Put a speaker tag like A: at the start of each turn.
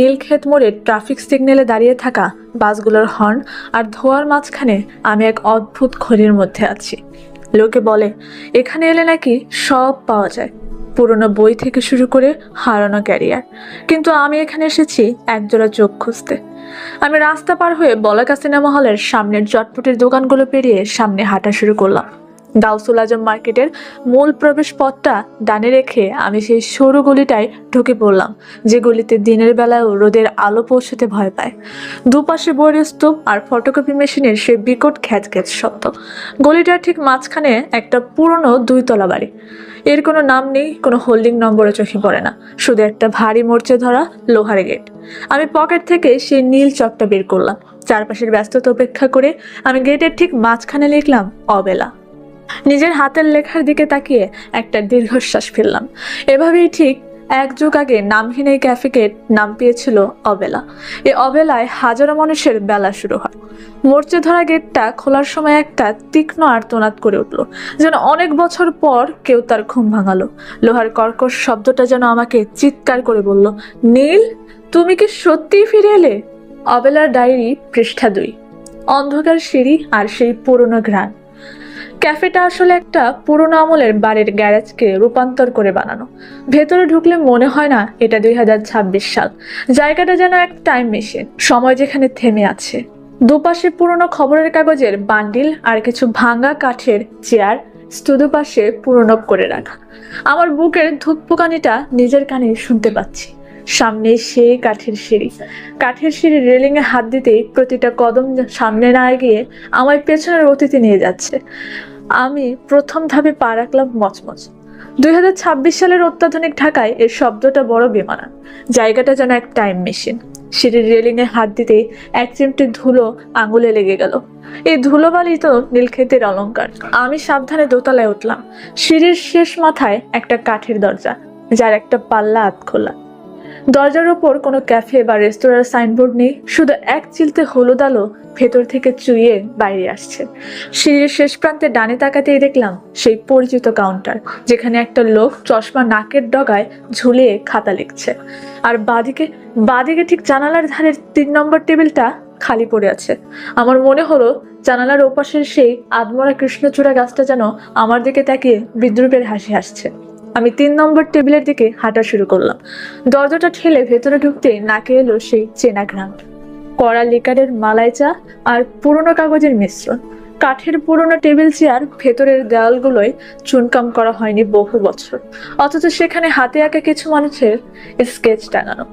A: নীলক্ষেত মোড়ে ট্রাফিক সিগন্যালে দাঁড়িয়ে থাকা বাসগুলোর হর্ন আর ধোয়ার মাঝখানে আমি এক অদ্ভুত ঘড়ির মধ্যে আছি। লোকে বলে, এখানে এলে নাকি সব পাওয়া যায়। পুরনো বই থেকে শুরু করে হারানো ক্যারিয়ার। কিন্তু আমি এখানে এসেছি একজোড়া চোখ খুঁজতে। আমি রাস্তা পার হয়ে বলাকা সিনেমা হলের সামনের চটপটির দোকানগুলো পেরিয়ে সামনে হাঁটা শুরু করলাম। গাউসুল আজম মার্কেটের মূল প্রবেশ পথটা ডানে রেখে আমি সেই সরু গলিটায় ঢুকে পড়লাম, যে গলিতে দিনের বেলায়ও রোদের আলো পৌঁছতে ভয় পায়। দুপাশে বইয়ের স্তূপ আর ফটোকপি মেশিনের সে বিকট খ্যাচ খ্যাচ শব্দ। গলিটার ঠিক মাঝখানে একটা পুরনো দুইতলা বাড়ি। এর কোনো নাম নেই, কোনো হোল্ডিং নম্বরে চোখে পড়ে না। শুধু একটা ভারী মোর্চে ধরা লোহার গেট। আমি পকেট থেকে সেই নীল চকটা বের করলাম। চারপাশের ব্যস্ততা উপেক্ষা করে আমি গেটের ঠিক মাঝখানে লিখলাম, অবেলা। নিজের হাতের লেখার দিকে তাকিয়ে একটা দীর্ঘশ্বাস ফেললাম। এভাবেই ঠিক এক যুগ আগে নামহীন এই ক্যাফেকে নাম পেয়েছিল অবেলা। এ অবেলায় হাজারো মানুষের বেলা শুরু হয়। মোর্চে ধরা গেটটা খোলার সময় একটা তীক্ষ্ণ আর্তনাদ করে উঠল, যেন অনেক বছর পর কেউ তার ঘুম ভাঙালো। লোহার কর্কশ শব্দটা যেন আমাকে চিৎকার করে বলল, নীল, তুমি কি সত্যিই ফিরে এলে? অবেলার ডায়েরি পৃষ্ঠা দুই। অন্ধকার সিঁড়ি আর সেই পুরনো ঘ্রাণ। ক্যাফেটা আসলে একটা পুরোনো আমলের বাড়ির গ্যারেজকে রূপান্তর করে বানানো। ভেতরে ঢুকলে মনে হয় না এটা দুই হাজার ছাব্বিশ সাল। জায়গাটা যেন এক টাইম মেশিন সময় যেখানে থেমে আছে। দুপাশে পুরনো খবরের কাগজের বান্ডিল আর কিছু ভাঙা কাঠের চেয়ার স্তূদ পাশে পুরনো করে রাখা। আমার বুকের ধুকপুকানিটা নিজের কানে শুনতে পাচ্ছি। সামনে সেই কাঠের সিঁড়ি। কাঠের সিঁড়ির রেলিংয়ে হাত দিতেই প্রতিটা কদম সামনে না এগিয়ে আমায় পেছনের অতীতে নিয়ে যাচ্ছে। আমি প্রথম ধাপে পা রাখলাম মচমচ। দুই হাজার ছাব্বিশ সালের অত্যাধুনিক ঢাকায় এর শব্দটা বড় বেমানান জায়গাটা যেন এক টাইম মেশিন। সিঁড়ির রেলিংয়ে হাত দিতেই এক চিমটে ধুলো আঙুলে লেগে গেল। এই ধুলোবালি তো নীলক্ষেতের অলংকার। আমি সাবধানে দোতলায় উঠলাম। সিঁড়ির শেষ মাথায় একটা কাঠের দরজা, যার একটা পাল্লা আত খোলা দরজার ওপর কোনো ক্যাফে বা রেস্তোরাঁর সাইনবোর্ড নেই, শুধু এক চিলতে হলুদ আলো ভেতর থেকে চুইয়ে বাইরে আসছে। সিঁড়ির শেষ প্রান্তে ডানে তাকাতেই দেখলাম সেই পরিচিত কাউন্টার, যেখানে একটা লোক চশমা নাকের ডগায় ঝুলিয়ে খাতা লিখছে। আর বাদিকে বাদিকে ঠিক জানালার ধারের তিন নম্বর টেবিলটা খালি পড়ে আছে। আমার মনে হলো জানালার ওপাশের সেই আদমরা কৃষ্ণচূড়া গাছটা যেন আমার দিকে তাকিয়ে বিদ্রুপের হাসি হাসছে। আমি তিন নম্বর টেবিলের দিকে হাঁটা শুরু করলাম। দরজাটা ঠেলে ভেতরে ঢুকতে নাকে এলো সেই চেনা গ্রাম কড়া লিকারের মালাই চা আর পুরনো কাগজের মিশ্রণ। কাঠের পুরনো টেবিল চেয়ার ভেতরের দেওয়ালগুলোয় চুনকাম করা হয়নি বহু বছর। অথচ সেখানে হাতে আঁকা কিছু মানুষের স্কেচ টাঙানো।